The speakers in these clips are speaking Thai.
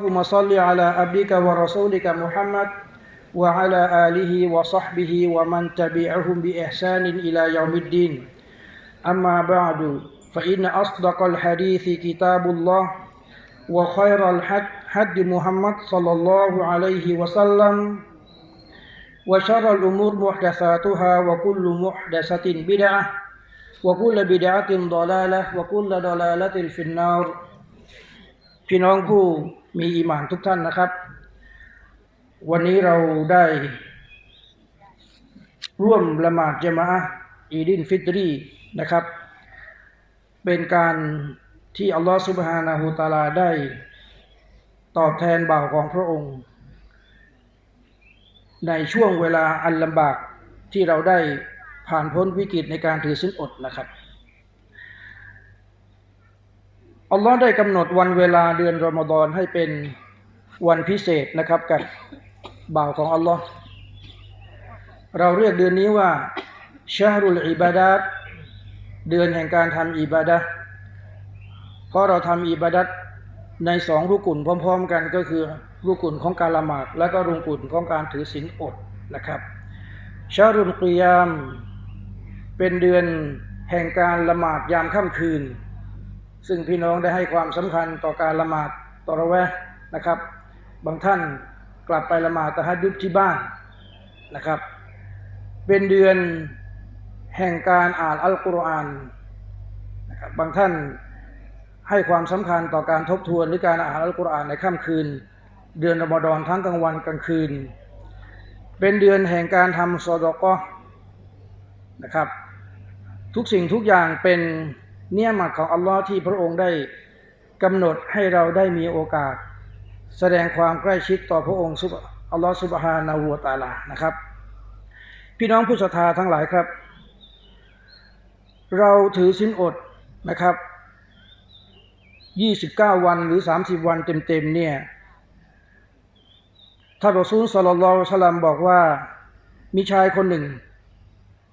اللهم صل على أبيك ورسولك محمد وعلى آله وصحبه ومن تبعهم بإحسان إلى يوم الدين. أما بعد فإن أصدق الحديث كتاب الله وخير الحد حد محمد صلى الله عليه وسلم وشر الأمور محدثاتها وكل محدثة بدعة وكل بدعة ضلالة وكل ضلالة في النار. في نونكو มีอีหมานทุกท่านนะครับ วันนี้เราได้ร่วมละหมาดจามะอีดินฟิตรีนะครับ เป็นการที่อัลลอฮฺสุบฮานาหูตาลาได้ตอบแทนบ่าวของพระองค์ ในช่วงเวลาอันลำบากที่เราได้ผ่านพ้นวิกฤตในการถือสินอดนะครับ อัลลอฮ์ได้กำหนดวันเวลาเดือนรอมฎอนให้เป็นวันพิเศษนะครับกับบ่าวของอัลลอฮ์เราเรียกเดือนนี้ว่าชาฮรุลอิบาดัตเดือนแห่งการทำอิบาดะห์เพราะเราทำอิบาดัตในสองรุกุลพร้อม ๆ กันก็คือรุกุลของการละหมาดและก็รุกุลของการถือศีลอดนะครับชารุลกิยาม เป็นเดือนแห่งการละหมาดยามค่ำคืน ซึ่งพี่น้องได้ให้ความสำคัญต่อการละหมาดตอระแวะนะครับ บางท่านกลับไปละหมาดตะฮัดยุดที่บ้านนะครับ เป็นเดือนแห่งการอ่านอัลกุรอานนะครับบางท่านให้ความสำคัญต่อการทบทวนหรือการอ่านอัลกุรอานในค่ำคืน เดือนรอมฎอนทั้งกลางวันกลางคืน เป็นเดือนแห่งการทำซอดอกอนะครับ ทุกสิ่งทุกอย่างเป็น เนี่ยมัดของอัลลอฮ์ที่พระองค์ได้กำหนดให้เราได้มีโอกาส แสดงความใกล้ชิดต่อพระองค์ซุบอัลลอฮ์ซุบฮานาหูวตาลานะครับ พี่น้องผู้ศรัทธาทั้งหลายครับ เราถือสินอดนะครับ29 วันหรือ 30 วันเต็มๆเนี่ยท่านรอซูลสลลลลอฮุอะลัมบอกว่ามีชายคนหนึ่ง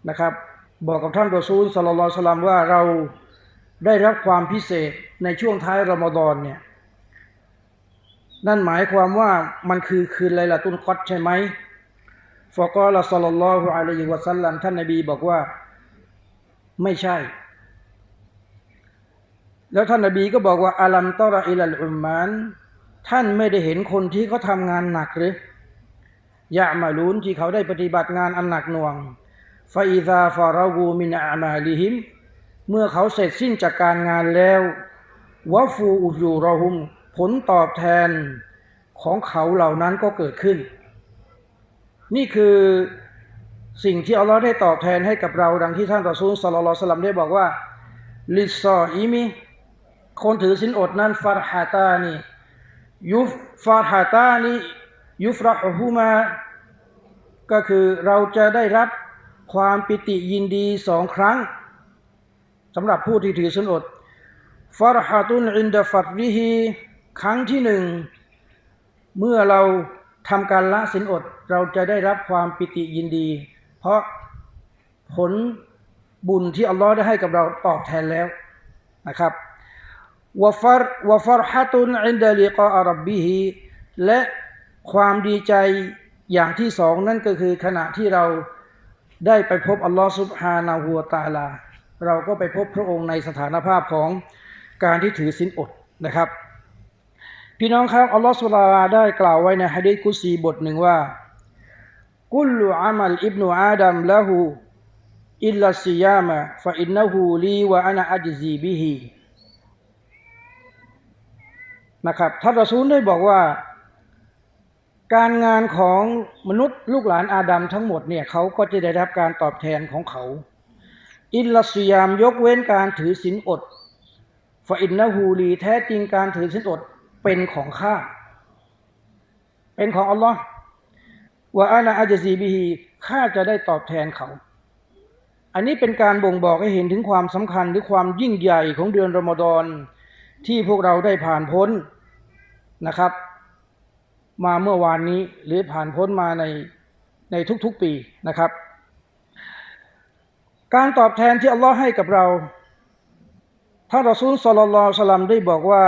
นะครับ บอกกับท่านรอซูลสลลลลอฮุอะลัยฮิวะซัลลัมว่าเรา ได้รับความพิเศษในช่วงท้ายรอมฎอนเนี่ยนั่นหมายความว่ามันคือคืนไลลาตุลกอดใช่ไหมฟะกอลสัลลัลลอฮุอะลัยฮิวะซัลลัมท่านนบีบอกว่าไม่ใช่ แล้วท่านนบีก็บอกว่าอาลัมตอรอิลัลอุมมานท่านไม่ได้เห็นคนที่เขาทำงานหนักหรือยะมาลูนที่เขาได้ปฏิบัติงานอันหนักหน่วงฟาอิซาฟาราวูมินอามาลิฮิม เมื่อเขาเสร็จสิ้นจากการงานแล้ววะฟูอุยูรอหุมผลตอบแทนของเขาเหล่านั้นก็เกิดขึ้น นี่คือสิ่งที่อัลลอฮ์ได้ตอบแทนให้กับเราดังที่ท่านรอซูลสลลสลัมได้บอกว่าลิซออีมิคนถือสินอดนั้นฟารฮาตานียุฟฟารฮาตานียุฟรหฮูมา ก็คือเราจะได้รับความปิติยินดีสองครั้ง สำหรับผู้ที่ถือสินอดฟารฮาตุนอินดาฟัดริฮีครั้งที่หนึ่ง เมื่อเราทำการละสินอด เราจะได้รับความปิติยินดี เพราะผลบุญที่อัลลอฮ์ได้ให้กับเราตอบแทนแล้วนะครับวฟารวฟารฮะตุนอินดาลิกาอัรับบิฮีและความดีใจอย่างที่สองนั่นก็คือขณะที่เราได้ไปพบอัลลอฮ์ซุบฮานาหัวตาลา เราก็ไปพบพระองค์ในสถานภาพของการที่ถือสินอดนะครับ พี่น้องครับอัลลอฮฺสุลตาได้กล่าวไว้ในฮะดีษกุซีบทหนึ่งว่ากุลลุอามัลอิบนุอาดัมละหูอิลลัสซิยามะฟะอินนะฮูลีวะอานะอัจซีบิฮีนะครับท่านรอซูลได้บอกว่า การงานของมนุษย์ลูกหลานอาดัมทั้งหมดเนี่ยเขาก็จะได้รับการตอบแทนของเขา อิลลัสยามยกเว้นการถือศีลอดฟาอินนะฮูลีแท้จริงการถือศีลอดเป็นของข้า เป็นของอัลลอฮ์ว่าอานาอาจซีบิฮีข้าจะได้ตอบแทนเขา อันนี้เป็นการบ่งบอกให้เห็นถึงความสำคัญหรือความยิ่งใหญ่ของเดือนรอมฎอนที่พวกเราได้ผ่านพ้นนะครับ มาเมื่อวานนี้หรือผ่านพ้นมาในในทุกๆปีนะครับ การตอบแทนที่อัลลอฮ์ให้กับเราท่านรอซูลสลลลลอสลัมได้บอกว่า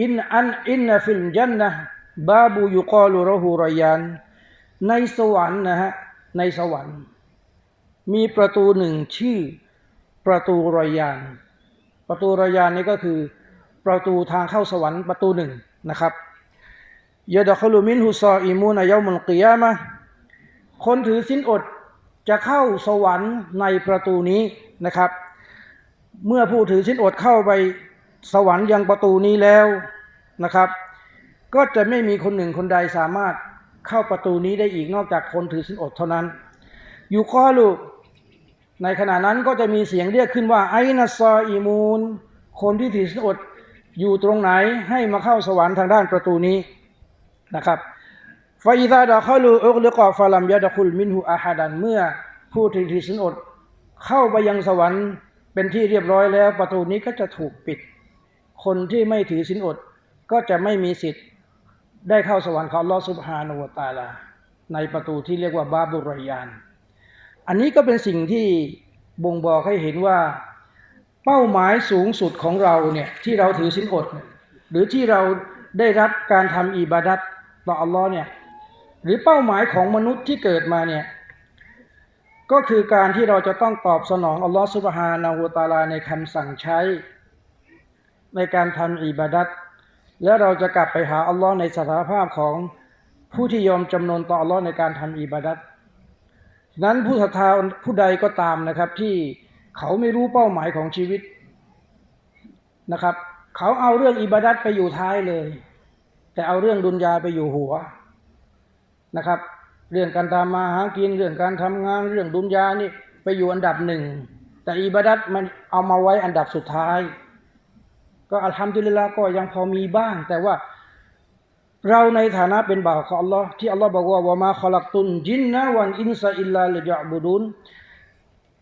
อินอันอินฟิลจันนะบาบูยุกอลูรหูรยานในสวรรค์นะฮะในสวรรค์ มีประตูหนึ่งชื่อประตูรอยาน ประตูรอยานนี่ก็คือประตูทางเข้าสวรรค์ประตูหนึ่งนะครับยาดะคลุมินฮุซออิมูนายามุลกิยามะคนถือสินอด จะเข้าสวรรค์ในประตูนี้นะครับ เมื่อผู้ถือสินอดเข้าไปสวรรค์ยังประตูนี้แล้วนะครับ ก็จะไม่มีคนหนึ่งคนใดสามารถเข้าประตูนี้ได้อีกนอกจากคนถือสินอดเท่านั้น อยู่ข้อลูกในขณะนั้นก็จะมีเสียงเรียกขึ้นว่าไอนัสซออีมูนคนที่ถือสินอดอยู่ตรงไหนให้มาเข้าสวรรค์ทางด้านประตูนี้นะครับ ฟาอิซาดะข้อลูอุกลิกอฟาลัมยาดะคุลมินหูอาฮัดันเมื่อผู้ถือสินอด เข้าไปยังสวรรค์เป็นที่เรียบร้อยแล้ว ประตูนี้ก็จะถูกปิด คนที่ไม่ถือสินอด ก็จะไม่มีสิทธิ์ได้เข้าสวรรค์ของลอฮ์ซุบฮานาอูตาลา ในประตูที่เรียกว่าบาบุรยาน อันนี้ก็เป็นสิ่งที่บ่งบอกให้เห็นว่าเป้าหมายสูงสุดของเราเนี่ยที่เราถือสินอด หรือที่เราได้รับการทำอิบาดัตต่ออัลลอฮ์เนี่ย หรือเป้าหมายของมนุษย์ที่เกิดมาเนี่ยก็คือการที่เราจะต้องตอบสนองอัลลอฮ์ซุบฮานาหูตาลาในคำสั่งใช้ ในการทำอิบาดัตแล้วเราจะกลับไปหาอัลลอฮ์ในสถานภาพของผู้ที่ยอมจำนนต่ออัลลอฮ์ในการทำอิบาดัตนั้นผู้ศรัทธาผู้ใดก็ตามนะครับ ที่เขาไม่รู้เป้าหมายของชีวิตนะครับ เขาเอาเรื่องอิบาดัตไปอยู่ท้ายเลย แต่เอาเรื่องดุนยาไปอยู่หัว นะครับ เรื่องการทำมาหากินเรื่องการทำงานเรื่องดุนยานี่ไปอยู่อันดับหนึ่งแต่อิบาดัตมันเอามาไว้อันดับสุดท้าย ก็อัลฮัมดุลิลละก็ยังพอมีบ้าง แต่ว่าเราในฐานะเป็นบ่าวของอัลลอฮ์ที่อัลลอฮ์บอกว่าวะมาขลักตุนจินนะวันอินซาอิลลาลิยะบุดุน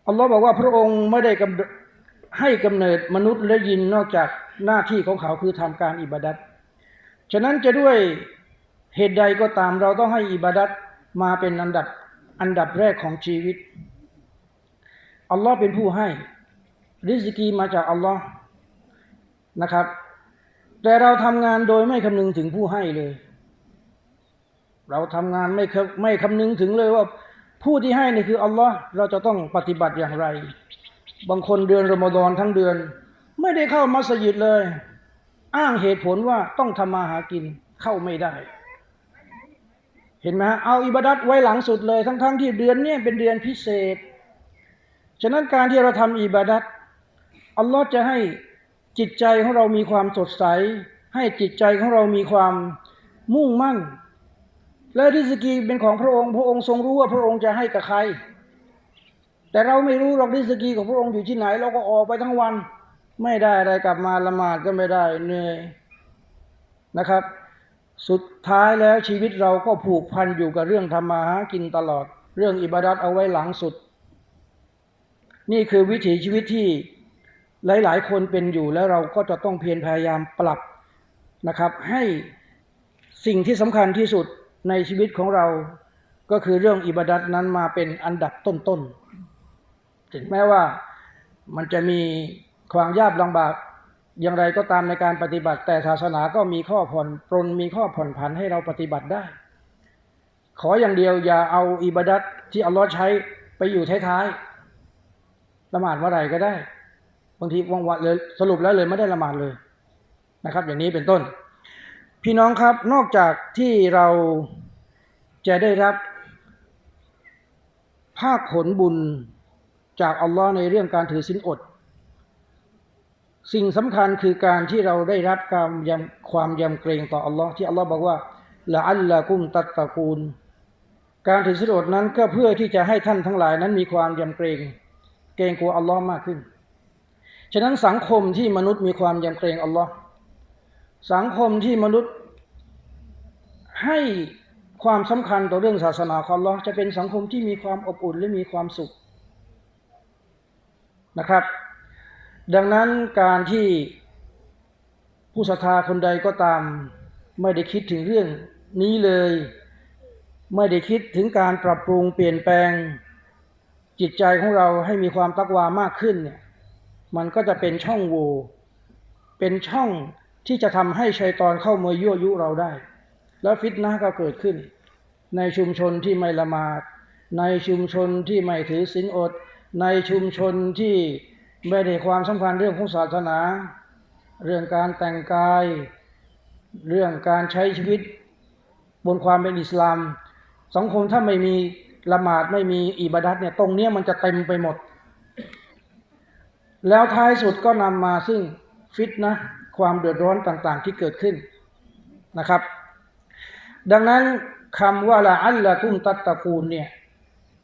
อัลลอฮ์บอกว่าพระองค์ไม่ได้กำให้กำเนิดมนุษย์และยินนอกจากหน้าที่ของเขาคือทำการอิบาดัตฉะนั้นจะด้วย เหตุใดก็ตามเราต้องให้อิบาดัตมาเป็นอันดับอันดับแรกของชีวิต อัลลอฮ์เป็นผู้ให้ ริสกีมาจากอัลลอฮ์นะครับ แต่เราทำงานโดยไม่คำนึงถึงผู้ให้เลย เราทำงานไม่ไม่คำนึงถึงเลยว่าผู้ที่ให้นี่คืออัลลอฮ์เราจะต้องปฏิบัติอย่างไร บางคนเดือนรอมฎอนทั้งเดือน ไม่ได้เข้ามัสยิดเลย อ้างเหตุผลว่าต้องทำมาหากินเข้าไม่ได้ เห็นไหมฮะเอาอิบาดัตไว้หลังสุดเลย ทั้งๆทที่เดือนนี้เป็นเดือนพิเศษ ฉะนั้นการที่เราทำอิบาดัตอัลลอฮ์จะให้จิตใจของเรามีความสดใส ให้จิตใจของเรามีความมุ่งมั่น และริสกีเป็นของพระองค์ พระองค์ทรงรู้ว่าพระองค์จะให้กับใคร แต่เราไม่รู้หรอกริสกีของพระองค์อยู่ที่ไหน เราก็ออกไปทั้งวัน ไม่ได้อะไรกลับมาละหมาดก็ไม่ได้เหนื่อยนะครับ สุดท้ายแล้วชีวิตเราก็ผูกพันอยู่กับเรื่องทำมาหากินตลอด เรื่องอิบาดัตเอาไว้หลังสุด นี่คือวิถีชีวิตที่หลาย ๆ คนเป็นอยู่แล้วเราก็จะต้องเพียรพยายามปรับนะครับ ให้สิ่งที่สำคัญที่สุดในชีวิตของเราก็คือเรื่องอิบาดัตนั้นมาเป็นอันดับต้นๆถึงแม้ว่ามันจะมีความยากลำบาก อย่างไรก็ตามในการปฏิบัติ แต่ศาสนาก็มีข้อผ่อนปรนมีข้อผ่อนผันให้เราปฏิบัติได้ ขออย่างเดียวอย่าเอาอิบาดัตที่อัลลอฮ์ใช้ไปอยู่ท้ายๆละหมาดเมื่อไหร่ก็ได้ บางทีวังวัดเลยสรุปแล้วเลยไม่ได้ละหมาดเลยนะครับ อย่างนี้เป็นต้น พี่น้องครับนอกจากที่เราจะได้รับภาคผลบุญจากอัลลอฮ์ในเรื่องการถือศีลอด สิ่งสำคัญคือการที่เราได้รับการยำความยำเกรงต่ออัลลอฮ์ที่อัลลอฮ์บอกว่าละอัลละกุมตัตตะกูล การถือศีลอดนั้นก็เพื่อที่จะให้ท่านทั้งหลายนั้นมีความยำเกรง เกรงกลัวอัลลอฮ์มากขึ้น ฉะนั้นสังคมที่มนุษย์มีความยำเกรงอัลลอฮ์สังคมที่มนุษย์ให้ความสำคัญต่อเรื่องศาสนาของอัลลอฮ์จะเป็นสังคมที่มีความอบอุ่นและมีความสุขนะครับ ดังนั้นการที่ผู้ศรัทธาคนใดก็ตาม ไม่ได้คิดถึงเรื่องนี้เลย ไม่ได้คิดถึงการปรับปรุงเปลี่ยนแปลง จิตใจของเราให้มีความตักวามากขึ้นเนี่ยมันก็จะเป็นช่องโหว่เป็นช่องที่จะทำให้ชัยตอนเข้ามายั่วยุเราได้ แล้วฟิตนะก็เกิดขึ้น ในชุมชนที่ไม่ละหมาด ในชุมชนที่ไม่ถือศีลอด ในชุมชนที่ ไม่ได้ความสำคัญเรื่องของศาสนา เรื่องการแต่งกาย เรื่องการใช้ชีวิต บนความเป็นอิสลาม สังคมถ้าไม่มีละหมาดไม่มีอิบาดัตเนี่ยตรงเนี้ยมันจะเต็มไปหมด แล้วท้ายสุดก็นำมาซึ่งฟิตนะความเดือดร้อนต่างๆที่เกิดขึ้นนะครับ ดังนั้นคำว่าละอัลละกุมตัตตะกูลเนี่ย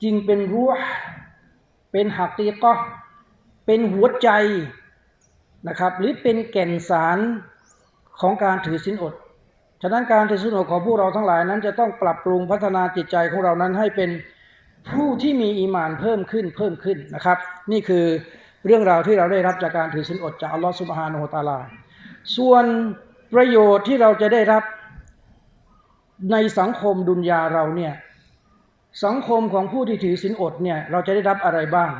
จึงเป็นรูห์เป็นหักตีก็ เป็นหัวใจนะครับ หรือเป็นแก่นสารของการถือศีลอด ฉะนั้นการถือศีลอดของพวกเราทั้งหลายนั้นจะต้องปรับปรุงพัฒนาจิตใจของเรานั้นให้เป็นผู้ที่มีอีมานเพิ่มขึ้นเพิ่มขึ้นนะครับ นี่คือเรื่องราวที่เราได้รับจากการถือศีลอดจากอัลลอฮฺสุบฮานาอัลตะอาลา ส่วนประโยชน์ที่เราจะได้รับในสังคมดุนยาเราเนี่ยสังคมของผู้ที่ถือศีลอดเนี่ยเราจะได้รับอะไรบ้าง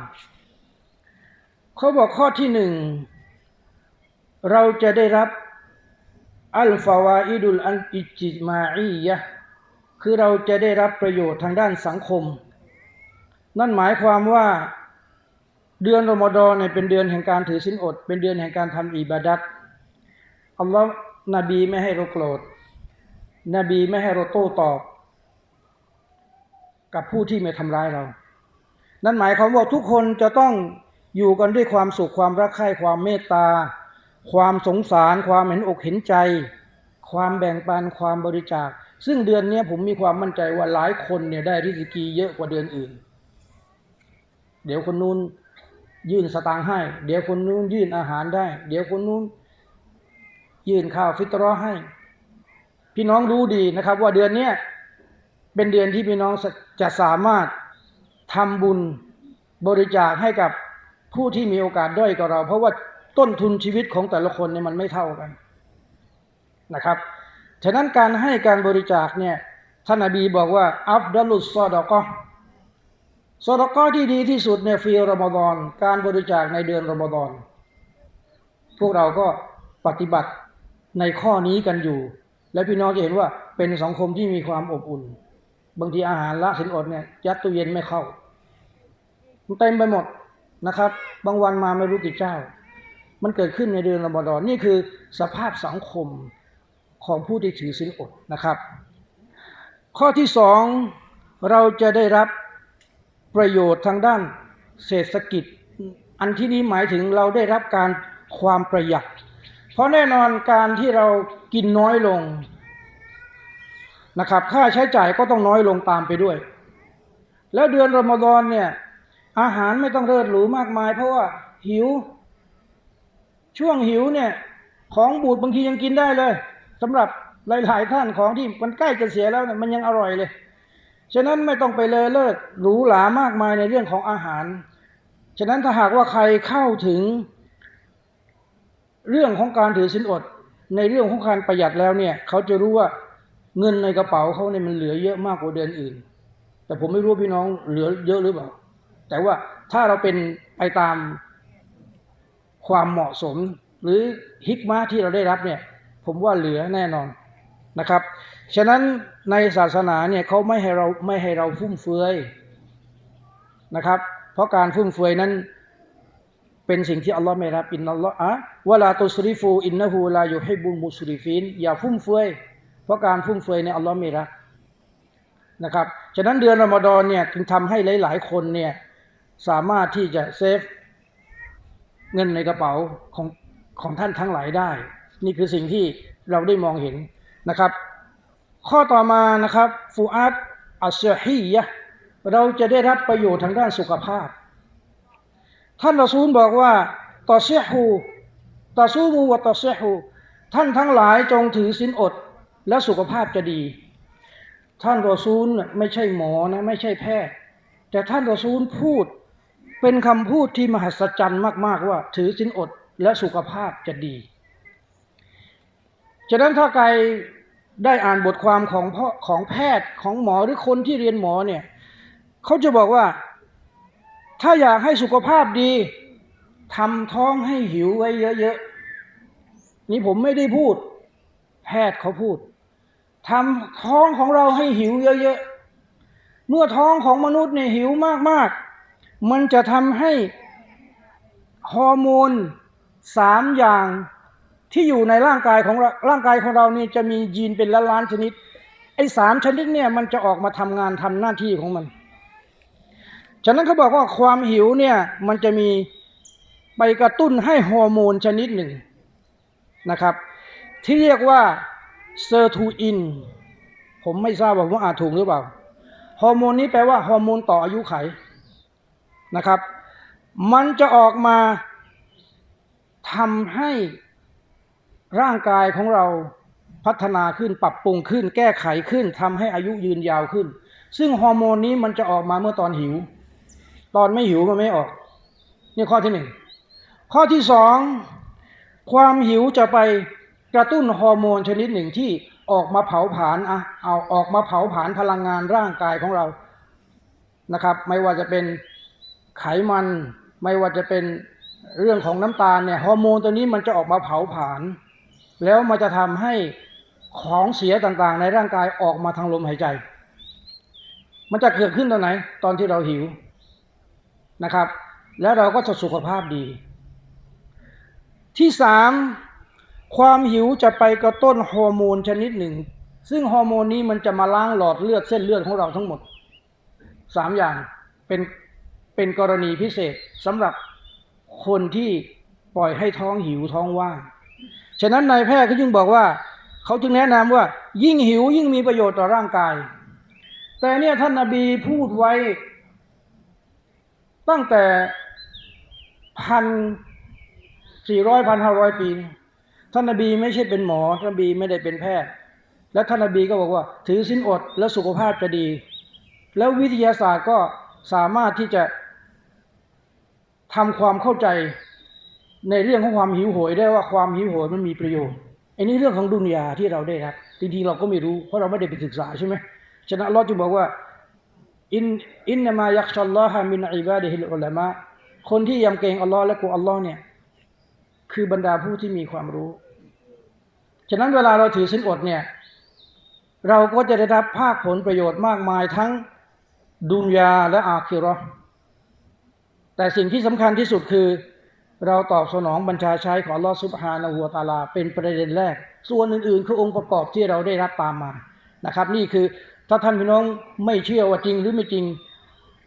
เขาบอกข้อที่หนึ่ง เราจะได้รับอัลฟาวาอิดุลอันอิจิมาอียะคือเราจะได้รับประโยชน์ทางด้านสังคม นั่นหมายความว่าเดือนรอมฎอนเนี่ยเป็นเดือนแห่งการถือศีลอด เป็นเดือนแห่งการทำอิบาดัตอัลลอฮ์นบีไม่ให้เราโกรธ นบีไม่ให้เราโต้ตอบ กับผู้ที่ไม่ทำร้ายเรา นั่นหมายความว่าทุกคนจะต้อง อยู่กันด้วยความสุขความรักใคร่ความเมตตา ความสงสาร ความเห็นอกเห็นใจ ความแบ่งปันความบริจาค ซึ่งเดือนนี้ผมมีความมั่นใจว่าหลายคนเนี่ยได้ริสกีเยอะกว่าเดือนอื่น เดี๋ยวคนนู้นยื่นสตางค์ให้ เดี๋ยวคนนู้นยื่นอาหารได้ เดี๋ยวคนนู้นยื่นข้าวฟิตรอให้ พี่น้องรู้ดีนะครับ ว่าเดือนนี้เป็นเดือนที่พี่น้องจะสามารถทำบุญบริจาคให้กับ ผู้ที่มีโอกาสด้อยกว่าเรา เพราะว่าต้นทุนชีวิตของแต่ละคนเนี่ยมันไม่เท่ากันนะครับ ฉะนั้นการให้การบริจาคเนี่ยท่านอบีบอกว่า อัฟดัลุสซอดอกอซอดอกอที่ดีที่สุดเนี่ยฟีรอมฎอน การบริจาคในเดือนรอมฎอนพวกเราก็ปฏิบัติในข้อนี้กันอยู่ และพี่น้องจะเห็นว่าเป็นสังคมที่มีความอบอุ่น บางทีอาหารละสินอดเนี่ยยัดตู้เย็นไม่เข้าเต็มไปหมด นะครับ บางวันมาไม่รู้กี่เจ้า มันเกิดขึ้นในเดือนรอมฎอนนี่คือสภาพสังคมของผู้ที่ถือศีลอดนะครับ ข้อที่สองเราจะได้รับประโยชน์ทางด้านเศรษฐกิจ อันที่นี้หมายถึงเราได้รับการความประหยัด เพราะแน่นอนการที่เรากินน้อยลงนะครับ ค่าใช้จ่ายก็ต้องน้อยลงตามไปด้วย แล้วเดือนรอมฎอนเนี่ย อาหารไม่ต้องเลิศหรูมากมาย เพราะว่าหิว ช่วงหิวเนี่ย ของบูดบางทียังกินได้เลยสำหรับหลาย ๆ ท่านของที่มันใกล้จะเสียแล้วเนี่ยมันยังอร่อยเลย ฉะนั้นไม่ต้องไปเลอเลิศหรูหรามากมายในเรื่องของอาหาร ฉะนั้นถ้าหากว่าใครเข้าถึง เรื่องของการถือสินอด ในเรื่องของการประหยัดแล้วเนี่ย เขาจะรู้ว่าเงินในกระเป๋าเขาเนี่ยมันเหลือเยอะมากกว่าเดือนอื่น แต่ผมไม่รู้พี่น้องเหลือเยอะหรือเปล่า แต่ว่าถ้าเราเป็นไปตามความเหมาะสม หรือฮิกมาที่เราได้รับเนี่ยผมว่าเหลือแน่นอนนะครับ ฉะนั้นในศาสนาเนี่ยเขาไม่ให้เราไม่ให้เราฟุ่มเฟือยนะครับ เพราะการฟุ่มเฟือยนั้นเป็นสิ่งที่อัลลอฮ์ไม่รับอินนัลลอฮ์อะวะลาตุสริฟูอินนะฮูลายุฮิบุลมุสริฟินอย่าฟุ่มเฟือยเพราะการฟุ่มเฟือยเนี่ยอัลลอฮ์ไม่รักนะครับ ฉะนั้นเดือนรอมฎอนเนี่ยจึงทำให้หลาย ๆ คนเนี่ย สามารถที่จะเซฟเงินในกระเป๋าของของท่านทั้งหลายได้ นี่คือสิ่งที่เราได้มองเห็นนะครับ ข้อต่อมานะครับฟูอาตอัสฮียะเราจะได้รับประโยชน์ทางด้านสุขภาพ ท่านรอซูลบอกว่าต่อเสียหูต่อสู้มูวะต่อเสียหูท่านทั้งหลายจงถือศีลอด และสุขภาพจะดี ท่านรอซูลไม่ใช่หมอนะไม่ใช่แพทย์ แต่ท่านรอซูลพูด เป็นคำพูดที่มหัศจรรย์มากๆว่า ถือศีลอดและสุขภาพจะดี ฉะนั้นถ้าใครได้อ่านบทความของพ่อของแพทย์ของหมอหรือคนที่เรียนหมอเนี่ยเขาจะบอกว่า ถ้าอยากให้สุขภาพดีทำท้องให้หิวไว้เยอะๆนี่ผมไม่ได้พูด แพทย์เขาพูดทำท้องของเราให้หิวเยอะๆเมื่อท้องของมนุษย์เนี่ยหิวมากๆ มันจะทำให้ฮอร์โมนสามอย่างที่อยู่ในร่างกายของเราร่างกายของเรานี่จะมียีนเป็นล้านล้านชนิด ไอ้สามชนิดเนี่ยมันจะออกมาทำงานทำหน้าที่ของมัน ฉะนั้นเขาบอกว่าความหิวเนี่ยมันจะมีไปกระตุ้นให้ฮอร์โมนชนิดหนึ่งนะครับ ที่เรียกว่าเซอร์ทูอินผมไม่ทราบว่าผมอ่านถูกหรือเปล่า ฮอร์โมนนี้แปลว่าฮอร์โมนต่ออายุไข นะครับ มันจะออกมาทำให้ร่างกายของเราพัฒนาขึ้นปรับปรุงขึ้น แก้ไขขึ้นทำให้อายุยืนยาวขึ้น ซึ่งฮอร์โมนนี้มันจะออกมาเมื่อตอนหิว ตอนไม่หิวมันไม่ออก นี่ข้อที่หนึ่งข้อที่สองความหิวจะไปกระตุ้นฮอร์โมนชนิดหนึ่งที่ออกมาเผาผลาญอะเอาออกมาเผาผลาญพลังงานร่างกายของเรานะครับ ไม่ว่าจะเป็น ไขมันไม่ว่าจะเป็นเรื่องของน้ำตาลเนี่ยฮอร์โมนตัวนี้มันจะออกมาเผาผลาญแล้วมันจะทำให้ของเสียต่างๆ ในร่างกายออกมาทางลมหายใจ มันจะเกิดขึ้นตอนไหน ตอนที่เราหิวนะครับ แล้วเราก็จะสุขภาพดี ที่สามความหิวจะไปกระตุ้นฮอร์โมนชนิดหนึ่ง ซึ่งฮอร์โมนนี้มันจะมาล้างหลอดเลือดเส้นเลือดของเราทั้งหมดสามอย่างเป็น เป็นกรณีพิเศษสำหรับคนที่ปล่อยให้ท้องหิวท้องว่าง ฉะนั้นนายแพทย์ก็จึงบอกว่า เขาจึงแนะนำว่า ยิ่งหิวยิ่งมีประโยชน์ต่อร่างกาย แต่เนี่ยท่านนาบีพูดไว้ ตั้งแต่พันสี่ร้อยพันห้าร้อยปี ท่านนาบีไม่ใช่เป็นหมอท่านนบีไม่ได้เป็นแพทย์ และท่านนบีก็บอกว่า ถือสินอดแล้วสุขภาพจะดี แล้ววิทยาศาสตร์ก็สามารถที่จะ ทำความเข้าใจในเรื่องของความหิวโหยได้ว่าความหิวโหยมันมีประโยชน์อันนี้เรื่องของดุนยาที่เราได้ครับจริงๆเราก็ไม่รู้เพราะเราไม่ได้ไปศึกษาใช่ไหมฉะนั้นอัลเราจึงบอกว่าอินอินนามายักชัลลอฮามินอิบาดิฮิลอุลามะคนที่ยำเกรงอัลลอฮ์และกลัวอัลลอฮ์เนี่ยคือบรรดาผู้ที่มีความรู้ ฉะนั้นเวลาเราถือสินอดเนี่ยเราก็จะได้รับภาคผลประโยชน์มากมายทั้งดุนยาและอาคิราะห์ แต่สิ่งที่สำคัญที่สุดคือ เราตอบสนองบัญชาใช้ของอัลลอฮ์ซุบฮานะฮูวตาลา เป็นประเด็นแรก ส่วนอื่นๆ คือองค์ประกอบที่เราได้รับตามมานะครับ นี่คือถ้าท่านพี่น้องไม่เชื่อว่าจริงหรือไม่จริง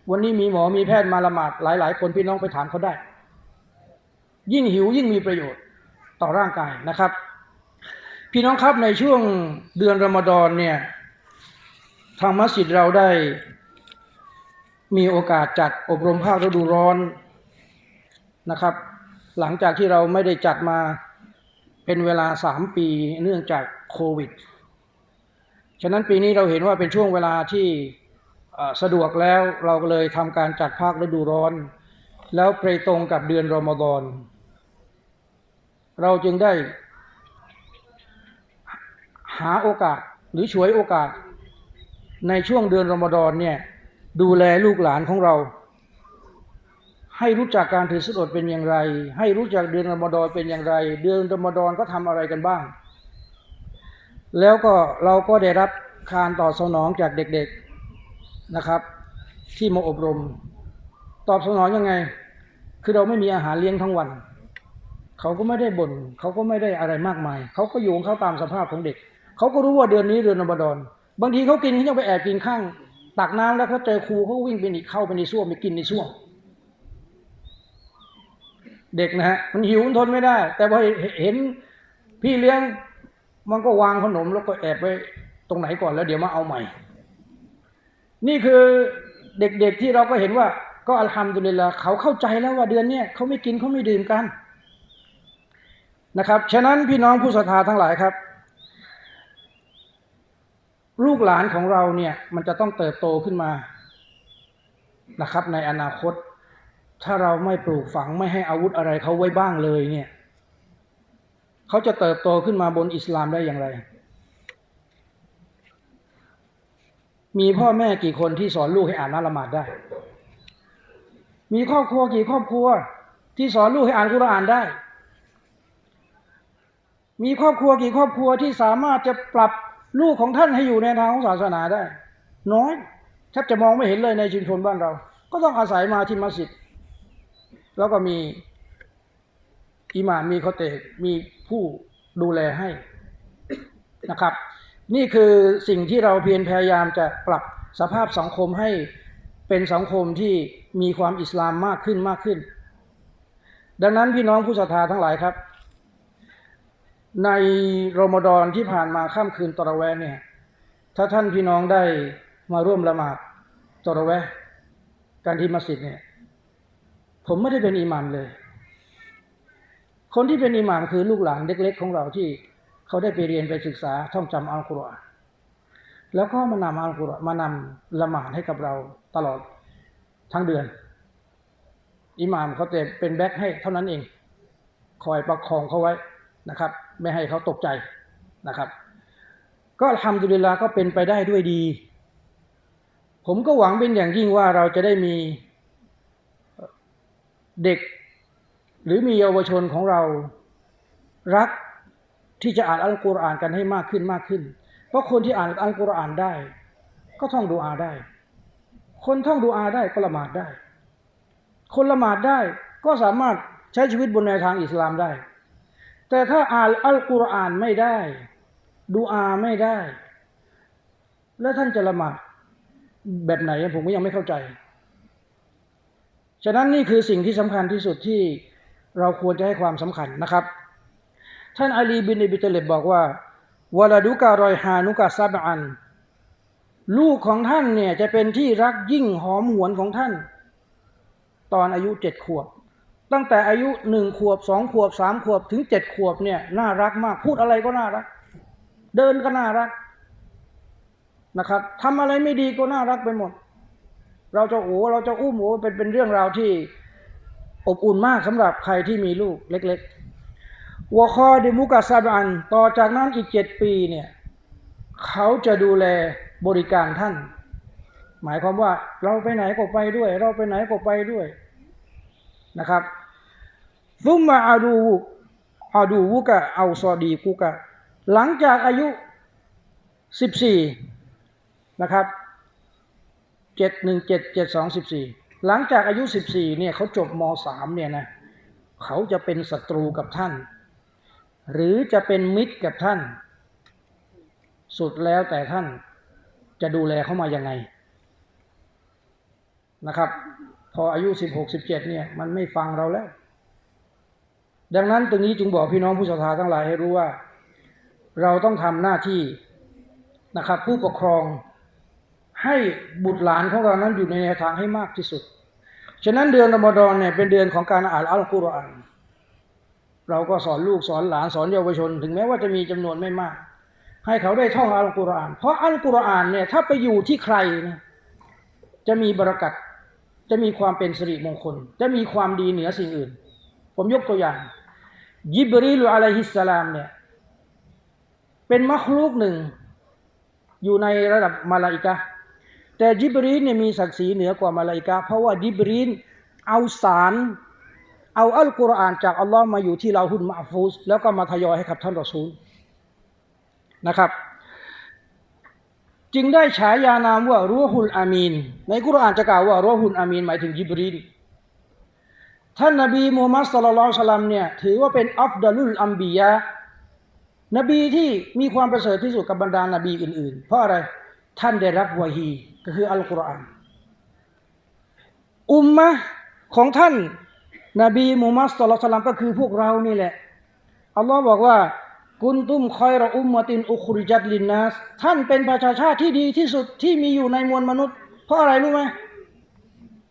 วันนี้มีหมอมีแพทย์มาละหมาดหลาย ๆ คนพี่น้องไปถามเขาได้ ยิ่งหิวยิ่งมีประโยชน์ต่อร่างกายนะครับ พี่น้องครับในช่วงเดือนรอมฎอนเนี่ยทางมัสยิดเราได้ มีโอกาสจัดอบรมภาคฤดูร้อนนะครับ หลังจากที่เราไม่ได้จัดมาเป็นเวลาสามปีเนื่องจากโควิด ฉะนั้นปีนี้เราเห็นว่าเป็นช่วงเวลาที่สะดวกแล้วเราก็เลยทำการจัดภาคฤดูร้อน แล้วไปตรงกับเดือนรอมฎอนเราจึงได้หาโอกาสหรือฉวยโอกาสในช่วงเดือนรอมฎอนเนี่ย ดูแลลูกหลานของเรา ให้รู้จักการถือศีลอดเป็นอย่างไร ให้รู้จักเดือนรอมฎอนเป็นอย่างไร เดือนรอมฎอนก็ทำอะไรกันบ้าง แล้วก็เราก็ได้รับการตอบสนองจากเด็กๆนะครับ ที่มาอบรม ตอบสนองยังไง คือเราไม่มีอาหารเลี้ยงทั้งวัน เขาก็ไม่ได้บน่นเขาก็ไม่ได้อะไรมากมาย เขาก็อยู่ของเขาตามสภาพของเด็ก เขาก็รู้ว่าเดือนนี้เดือนรอมฎอนบางทีเขากินเขาจะไปแอบกินข้าง ตักน้ำแล้วเขาเจอครูเขาวิ่งไปนี่เข้าไปในส้วมไปกินในส้วม เด็กนะฮะมันหิวมันทนไม่ได้ แต่พอเห็นพี่เลี้ยง มันก็วางขนมแล้วก็แอบไปตรงไหนก่อนแล้วเดี๋ยวมาเอาใหม่ นี่คือเด็กๆที่เราก็เห็นว่า ก็อัลฮัมดุลิลละเขาเข้าใจแล้วว่าเดือนเนี้ยเขาไม่กินเขาไม่ดื่มกันนะครับ ฉะนั้นพี่น้องผู้ศรัทธาทั้งหลายครับ ลูกหลานของเราเนี่ยมันจะต้องเติบโตขึ้นมานะครับ ในอนาคต ถ้าเราไม่ปลูกฝังไม่ให้อาวุธอะไรเขาไว้บ้างเลยเนี่ยเขาจะเติบโตขึ้นมาบนอิสลามได้อย่างไร มีพ่อแม่กี่คนที่สอนลูกให้อ่านละหมาดได้ มีครอบครัวกี่ครอบครัว ที่สอนลูกให้อ่านกุรอานได้ มีครอบครัวกี่ครอบครัวที่สามารถจะปรับ ลูกของท่านให้อยู่ในทางของศาสนาได้ น้อยแทบจะมองไม่เห็นเลยในชุมชนบ้านเรา ก็ต้องอาศัยมาที่มัสยิดแล้วก็มีอิหม่ามมีคอเตกมีผู้ดูแลให้นะครับ นี่คือสิ่งที่เราเพียรพยายามจะปรับสภาพสังคมให้เป็นสังคมที่มีความอิสลามมากขึ้นมากขึ้น ดังนั้นพี่น้องผู้ศรัทธาทั้งหลายครับ ในรอมฎอนที่ผ่านมาค่ำคืนตระแวะเนี่ย ถ้าท่านพี่น้องได้มาร่วมละหมาดตระแวการที่มัสยิดเนี่ย ผมไม่ได้เป็นอิหมามเลย คนที่เป็นอิหมามคือลูกหลานเล็ก ๆ ของเราที่เขาได้ไปเรียนไปศึกษาท่องจำอัลกุรอานแล้วก็มานำอัลกุรอานมานำละหมาดให้กับเราตลอดทั้งเดือน อิหมามเขาจะเป็นแบ็คให้เท่านั้นเอง คอยประคองเขาไว้นะครับไม่ให้เขาตกใจนะครับ ก็ทำดุลิลาก็เป็นไปได้ด้วยดี ผมก็หวังเป็นอย่างยิ่งว่าเราจะได้มีเด็ก หรือมีเยาวชนของเรารักที่จะอ่านอัลกุรอานกันให้มากขึ้นมากขึ้น เพราะคนที่อ่านอัลกุรอานได้ ก็ท่องดูอาได้ คนท่องดูอาได้ก็ละหมาดได้ คนละหมาดได้ก็สามารถใช้ชีวิตบนแนวทางอิสลามได้ แต่ถ้าอ่านอัลกุรอานไม่ได้ ดูอาไม่ได้ แล้วท่านจะละหมาดแบบไหนผมก็ยังไม่เข้าใจ ฉะนั้นนี่คือสิ่งที่สำคัญที่สุดที่เราควรจะให้ความสำคัญนะครับ ท่านอาลีบินอิบิตเลบบอกว่าวลาดุการอยฮานุกาซับอัน ลูกของท่านเนี่ยจะเป็นที่รักยิ่งหอมหวนของท่าน ตอนอายุเจ็ดขวบ ตั้งแต่อายุหนึ่งขวบสองขวบสามขวบถึงเจ็ดขวบเนี่ยน่ารักมาก พูดอะไรก็น่ารัก เดินก็น่ารักนะครับทำอะไรไม่ดีก็น่ารักไปหมด เราจะโอ้เราจะอุ้มโอ้เป็นเป็นเรื่องราวที่อบอุ่นมากสำหรับใครที่มีลูกเล็กๆวอคอดิมุกาซาบันต่อจากนั้นอีกเจ็ดปีเนี่ยเขาจะดูแลบริการท่าน หมายความว่าเราไปไหนก็ไปด้วย เราไปไหนก็ไปด้วยนะครับ ซุมมาอาดูอาดูวุกะเอาซอดีกุกะ หลังจากอายุสิบสี่นะครับเจ็ดหนึ่งเจ็ดเจ็ดสองสิบสี่หลังจากอายุสิบสี่เนี่ยเขาจบมสามเนี่ยนะเขาจะเป็นศัตรูกับท่าน หรือจะเป็นมิตรกับท่าน สุดแล้วแต่ท่านจะดูแลเขามายังไงนะครับ พออายุสิบหกสิบเจ็ดเนี่ยมันไม่ฟังเราแล้ว ดังนั้นตรงนี้จึงบอกพี่น้องผู้ศรัทธาทั้งหลายให้รู้ว่า เราต้องทำหน้าที่นะครับ ผู้ปกครองให้บุตรหลานของเรานั้นอยู่ในแนวทางให้มากที่สุด ฉะนั้นเดือนรอมฎอนเนี่ยเป็นเดือนของการอ่านอัลกุรอาน เราก็สอนลูกสอนหลานสอนเยาวชน ถึงแม้ว่าจะมีจำนวนไม่มาก ให้เขาได้ท่องอัลกุรอาน เพราะอัลกุรอานเนี่ยถ้าไปอยู่ที่ใครนะจะมีบรารักัดจะมีความเป็นสิริมงคล จะมีความดีเหนือสิ่งอื่น ผมยกตัวอย่าง ยิบรีลอะลัยฮิสสลามเนี่ยเป็นมัคลูกหนึ่ง อยู่ในระดับมาลาอิกะแต่ยิบรีนเนี่ยมีศักดิ์ศรีเหนือกว่ามาลาอิกะเพราะว่ายิบรีนเอาสารเอาอัลกุรอานจากอัลลอฮ์มาอยู่ที่เราหุ่นมาฟูสแล้วก็มาทยอยให้กับท่านรอซูลนะครับ จึงได้ฉายานามว่ารัวฮุลอามีนในกุรอานจะกล่าวว่ารัวฮุลอามีนหมายถึงยิบรีน ท่านนบีมูฮัมมัดสุลลัลสลัมเนี่ยถือว่าเป็นอัฟดัลุลอัมบียะนบีที่มีความประเสริฐที่สุดกับบรรดานาบีอื่น ๆ เพราะอะไรท่านได้รับวะฮีก็คืออัลกุรอานอุมมะของท่านนบีมูฮัมมัดสุลลัลสลัมก็คือพวกเรานี่แหละอัลลอฮ์บอกว่ากุนตุมคอยรออุมมตินอุคุริจัดลินนัสท่านเป็นประชาชาติที่ดีที่สุดที่มีอยู่ในมวลมนุษย์ เพราะอะไรรู้ไหม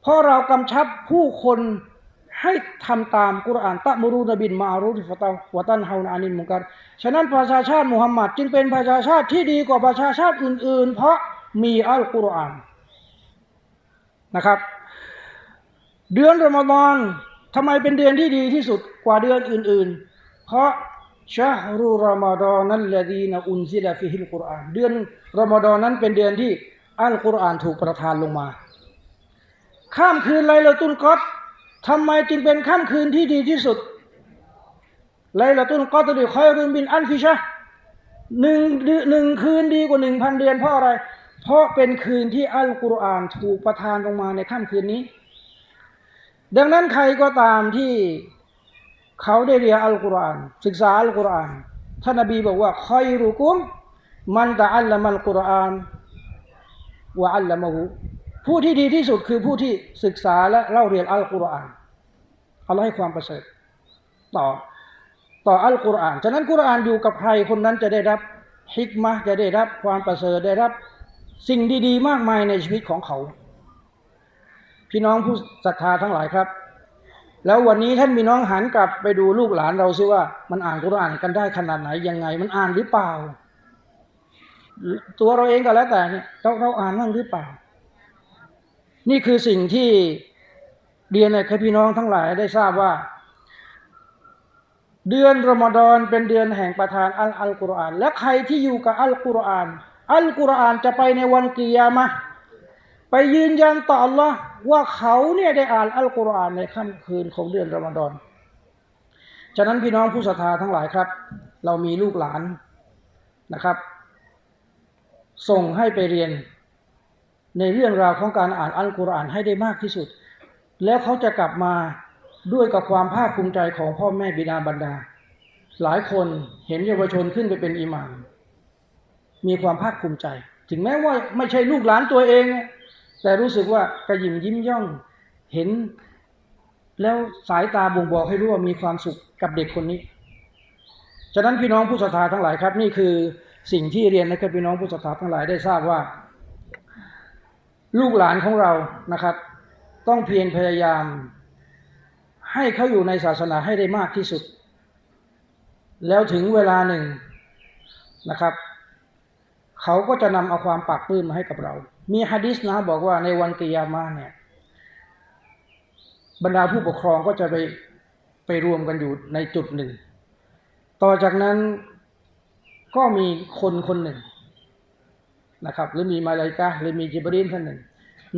เพราะเรากำชับผู้คน ให้ทำตามกุรอานตะมรูนบินมารูฟิฟตาวตันฮาวนานินมุการฉะนั้นประชาชาติมุฮัมมัดจึงเป็นประชาชาติที่ดีกว่าประชาชาติอื่น ๆ เพราะมีอัลกุรอานนะครับ เดือนรอมฎอนทำไมเป็นเดือนที่ดีที่สุดกว่าเดือนอื่น ๆ เพราะชาฮรุรอมฎอนนั้นลลดีนอุนซิลาฟิฮิลกุรอานเดือนรอมฎอนนั้นเป็นเดือนที่อัลกุรอานถูกประทานลงมา ข้ามคืนไลลาตุลกอด ทำไมจึงเป็นค่ำคืนที่ดีที่สุดไลละตุนกอตริคอยรุนบินอันฟิชะหนึ่งหนึ่งคืนดีกว่าหนึ่งพันเดือนเพราะอะไร เพราะเป็นคืนที่อัลกุรอานถูกประทานลงมาในค่ำคืนนี้ ดังนั้นใครก็ตามที่เขาได้เรียนอัลกุรอาน ศึกษาอัลกุรอานท่านนบีบอกว่าคอยรุกุมมันตะอัลละมัลกุรอานวะอัลละมะหู ผู้ที่ดีที่สุดคือผู้ที่ศึกษาและเล่าเรียนอัลกุรอานอัลลอฮ์ให้ความประเสริฐ ต่อต่ออัลกุรอานฉะนั้นกุรอานอยู่กับใครคนนั้นจะได้รับฮิกมะจะได้รับความประเสริฐได้รับสิ่งดี ๆ มากมายในชีวิตของเขา พี่น้องผู้ศรัทธาทั้งหลายครับ แล้ววันนี้ท่านพี่น้องหันกลับไปดูลูกหลานเราซิว่ามันอ่านกุรอานกันได้ขนาดไหนยังไง มันอ่านหรือเปล่า ตัวเราเองก็แล้วแต่เนี่ยเราเราอ่านบ้างหรือเปล่า นี่คือสิ่งที่เรียนให้พี่น้องทั้งหลายได้ทราบว่า เดือนรอมฎอนเป็นเดือนแห่งประทานอัลอัลกุรอานและใครที่อยู่กับอัลกุรอาน อัลกุรอานจะไปในวันกิยามะไปยืนยันต่อ Allah ว่าเขาเนี่ยได้อ่านอัลกุรอานในค่ำคืนของเดือนรอมฎอนฉะนั้นพี่น้องผู้ศรัทธาทั้งหลายครับ เรามีลูกหลานนะครับ ส่งให้ไปเรียน ในเรื่องราวของการอ่านอัลกุรอานให้ได้มากที่สุด แล้วเขาจะกลับมาด้วยกับความภาคภูมิใจของพ่อแม่บิดาบรรดา หลายคนเห็นเยาวชนขึ้นไปเป็นอิหมาม มีความภาคภูมิใจ ถึงแม้ว่าไม่ใช่ลูกหลานตัวเอง แต่รู้สึกว่ากระยิมยิ้มย่องเห็น แล้วสายตาบ่งบอกให้รู้ว่ามีความสุขกับเด็กคนนี้ ฉะนั้นพี่น้องผู้ศรัทธาทั้งหลายครับ นี่คือสิ่งที่เรียนนะครับพี่น้องผู้ศรัทธาทั้งหลายได้ทราบว่า ลูกหลานของเรานะครับ ต้องเพียรพยายาม ให้เขาอยู่ในศาสนาให้ได้มากที่สุด แล้วถึงเวลาหนึ่งนะครับ เขาก็จะนำเอาความปากปื้มมาให้กับเรา มีฮะดิษนะบอกว่าในวันกิยามะเนี่ยบรรดาผู้ปกครองก็จะไปไปรวมกันอยู่ในจุดหนึ่ง ต่อจากนั้นก็มีคนคนหนึ่ง นะครับ หรือมีมาลายกาหรือมีจิบรีนท่านหนึ่ง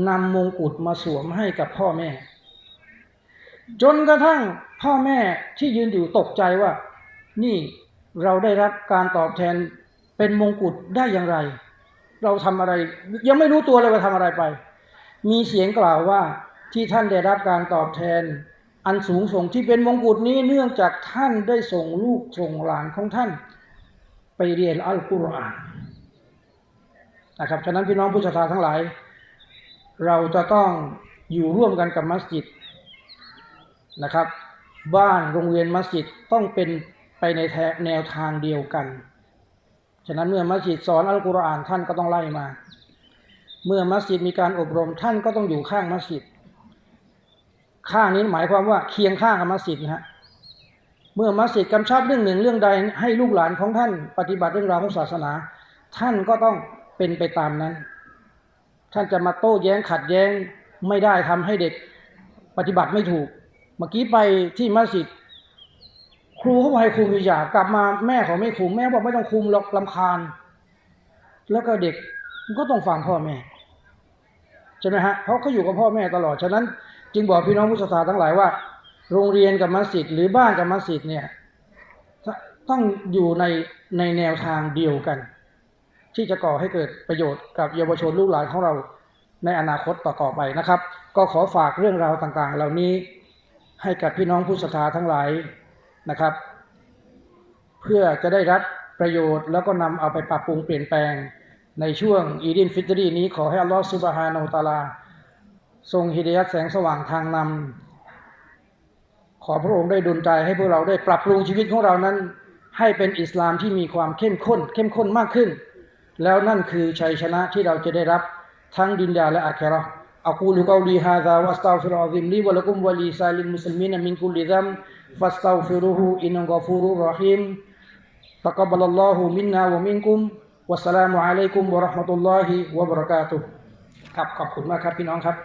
นำมงกุฎมาสวมให้กับพ่อแม่ จนกระทั่งพ่อแม่ที่ยืนอยู่ตกใจว่า นี่เราได้รับการตอบแทนเป็นมงกุฎได้อย่างไร เราทำอะไร ยังไม่รู้ตัวเลยว่าทำอะไรไป มีเสียงกล่าวว่าที่ท่านได้รับการตอบแทน อันสูงส่งที่เป็นมงกุฎนี้เนื่องจากท่านได้ส่งลูกส่งหลานของท่าน ไปเรียนอัลกุรอาน นะครับฉะนั้นพี่น้องผู้ศรัทธาทั้งหลาย เราจะต้องอยู่ร่วมกันกับมัสยิดนะครับ บ้านโรงเรียนมัสยิดต้องเป็นไปในแนวทางเดียวกัน ฉะนั้นเมื่อมัสยิดสอนอัลกุรอานท่านก็ต้องไล่มา เมื่อมัสยิดมีการอบรมท่านก็ต้องอยู่ข้างมัสยิด ข้างนี้หมายความว่าเคียงข้างกับมัสยิดนะฮะเมื่อมัสยิดกำชับเรื่องหนึ่งเรื่องใดให้ลูกหลานของท่านปฏิบัติเรื่องราวของศาสนา ท่านก็ต้อง เป็นไปตามนั้น ท่านจะมาโต้แย้งขัดแย้งไม่ได้ทำให้เด็กปฏิบัติไม่ถูก เมื่อกี้ไปที่มัสยิดครูเขาบอกให้คุมวิชากลับมาแม่เขาไม่คุมแม่บอกไม่ต้องคุมหรอกลำคาญ แล้วก็เด็กก็ต้องฟังพ่อแม่ใช่ไหมฮะเพราะเขาอยู่กับพ่อแม่ตลอดฉะนั้น จึงบอกพี่น้องผู้ศรัทธาทั้งหลายว่า โรงเรียนกับมัสยิดหรือบ้านกับมัสยิดเนี่ยต้องอยู่ในในแนวทางเดียวกัน ที่จะก่อให้เกิดประโยชน์กับเยาวชนลูกหลานของเราในอนาคตต่อๆไปนะครับ ก็ขอฝากเรื่องราวต่างๆ เหล่านี้ให้กับพี่น้องผู้ศรัทธาทั้งหลายนะครับ เพื่อจะได้รับประโยชน์แล้วก็นำเอาไปปรับปรุงเปลี่ยนแปลง ในช่วงอีดินฟิตรีนี้ขอให้อัลลอฮฺซุบฮานาอัลตาลา ทรงฮิดยัตแสงสว่างทางนำขอพระองค์ได้ดลใจให้พวกเราได้ปรับปรุงชีวิตของเรานั้น ให้เป็นอิสลามที่มีความเข้มข้น เข้มข้นมากขึ้น แล้วนั่นคือชัยชนะที่เราจะได้รับทั้งดินดาและอาคราอักูลุกอลีฮาซาวัสตัฟิรอซิมลีวะลักุมวะลีซาลิมมุสลิมินมินกุลิซัมฟัสตัฟิรุฮูอินนักฟูรุรรหิม تقبل الله منا ومنكم والسلام عليكم ورحمة الله وبركاته ครับขอบคุณมากครับพี่น้องครับ